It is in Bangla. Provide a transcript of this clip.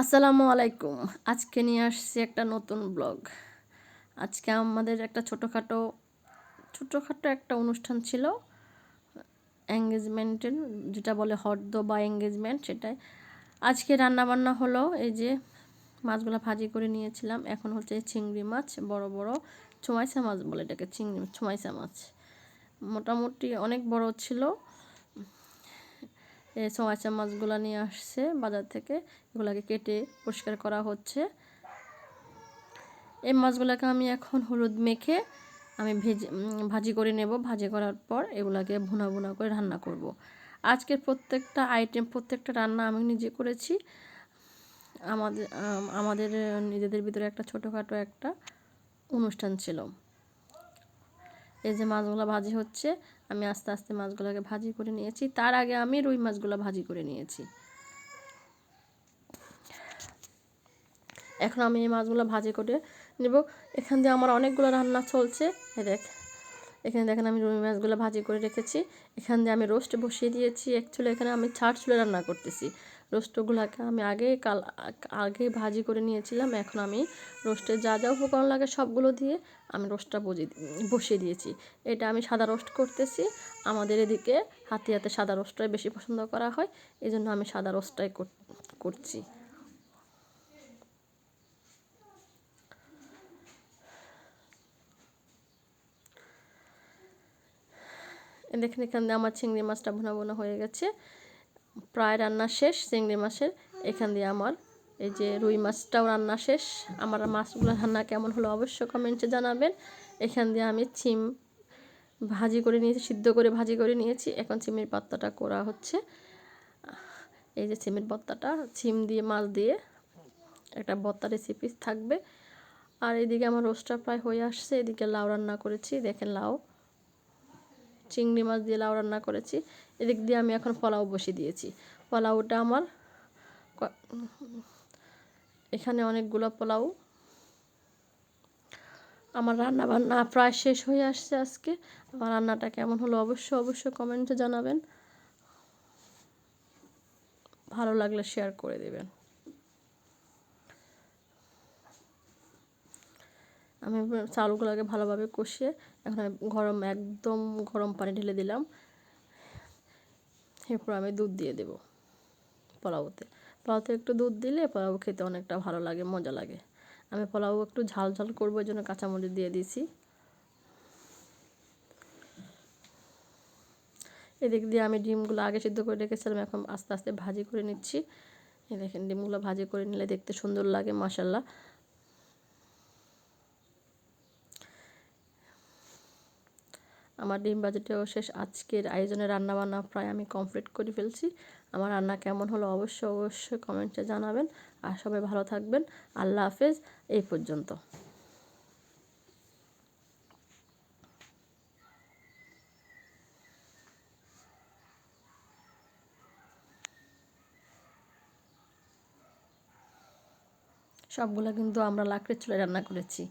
আসসালামু আলাইকুম। আজকে নিয়ে আসছি একটা নতুন ব্লগ। আজকে আমাদের একটা ছোটোখাটো ছোটোখাটো একটা অনুষ্ঠান ছিল। এঙ্গেজমেন্টের যেটা বলে হর্দ বা এঙ্গেজমেন্ট সেটাই। আজকে রান্না বান্না হলো, এই যে মাছগুলো ভাজি করে নিয়েছিলাম। এখন হচ্ছে চিংড়ি মাছ, বড় বড় ছোমাইসা মাছ বলে এটাকে, চিংড়ি ছোমাইসা মাছ। মোটামুটি অনেক বড় ছিল। সোয়াচা মাছগুলো নিয়ে আসছে বাজার থেকে। এগুলাকে কেটে পরিষ্কার করা হচ্ছে। এই মাছগুলোকে আমি এখন হলুদ মেখে আমি ভেজে ভাজি করে নেব। ভাজি করার পর এগুলাকে ভুনা ভুনা করে রান্না করব। আজকের প্রত্যেকটা আইটেম প্রত্যেকটা রান্না আমি নিজে করেছি। আমাদের আমাদের নিজেদের ভিতরে একটা ছোটোখাটো একটা অনুষ্ঠান ছিল। এই যে মাছগুলো ভাজি হচ্ছে, আমি আস্তে আস্তে মাছগুলোকে ভাজি করে নিয়েছি। তার আগে আমি রুই মাছগুলো ভাজি করে নিয়েছি। এখন আমি এই মাছগুলো ভাজি করে নেব। এখান দিয়ে আমার অনেকগুলো রান্না চলছে। দেখ, এখানে দেখেন আমি রুই মাছগুলো ভাজি করে রেখেছি। এখান দিয়ে আমি রোস্ট বসিয়ে দিয়েছি। অ্যাকচুয়ালি এখানে আমি ছাড় চুলে রান্না করতেছি। রোস্টগুলোকে আমি আগে কাল, আগে ভাজি করে নিয়েছিলাম। এখন আমি রোস্টে যা যা উপকরণ লাগে সবগুলো দিয়ে আমি রোস্টটা বজিয়ে বসিয়ে দিয়েছি। এটা আমি সাদা রোস্ট করতেছি। আমাদের এদিকে হাতে হাতে সাদা রোস্টটাই বেশি পছন্দ করা হয়। এই জন্য আমি সাদা রোস্টটাই করছি। দেখেন এখানে আমার চিংড়ি মাছটা ভুনা ভুনা হয়ে গেছে। প্রায় রান্না শেষ, চিংড়ি মাছের, এখান দিয়ে আমার। এই যে রুই মাছটাও রান্না শেষ। আমার মাছগুলো রান্না কেমন হলো অবশ্যই কমেন্টে জানাবেন। এখান দিয়ে আমি চিম ভাজি করে নিয়েছি, সিদ্ধ করে ভাজি করে নিয়েছি। এখন চিমের পাত্তাটা করা হচ্ছে। এই যে চিমের বত্তাটা চিম দিয়ে, মাছ দিয়ে একটা বত্তা রেসিপি থাকবে। আর এদিকে আমার রোস্টটা প্রায় হয়ে আসছে। এদিকে লাউ রান্না করেছি। দেখেন লাউ। চিংড়ি মাছ দিয়ে লাউ রান্না করেছি। এদিক দিয়ে আমি এখন পোলাও বসিয়ে দিয়েছি। পোলাওটা আমার এখানে অনেকগুলো পোলাও। আমার রান্না বান্না প্রায় শেষ হয়ে আসছে আজকে। আমার রান্নাটা কেমন হলো অবশ্যই অবশ্যই কমেন্টে জানাবেন। ভালো লাগলে শেয়ার করে দেবেন। আমি চালগুলোকে ভালোভাবে কষিয়ে এখন গরম, একদম গরম পানি ঢেলে দিলাম। এরপর আমি দুধ দিয়ে দেব পোলাওতে। পোলাওতে একটু দুধ দিলে পোলাও খেতে অনেকটা ভালো লাগে, মজা লাগে। আমি পোলাও একটু ঝাল ঝাল করব ওই জন্য কাঁচামরিচ দিয়ে দিয়েছি। এদিক দিয়ে আমি ডিমগুলো আগে সিদ্ধ করে রেখেছিলাম, এখন আস্তে আস্তে ভাজি করে নিচ্ছি। দেখেন, ডিমগুলো ভাজি করে নিলে দেখতে সুন্দর লাগে মাসাল্লাহ আমার ডিম বাজেটেও শেষ আজকের আয়োজনে রান্নাবান্না প্রায় আমি কমপ্লিট করে ফেলছি। আমার রান্না কেমন হলো অবশ্যই অবশ্যই কমেন্টে জানাবেন। আর সবাই ভালো থাকবেন। আল্লাহ হাফেজ। এই পর্যন্ত। সবগুলো কিন্তু আমরা লাকড়ির চুলে রান্না করেছি।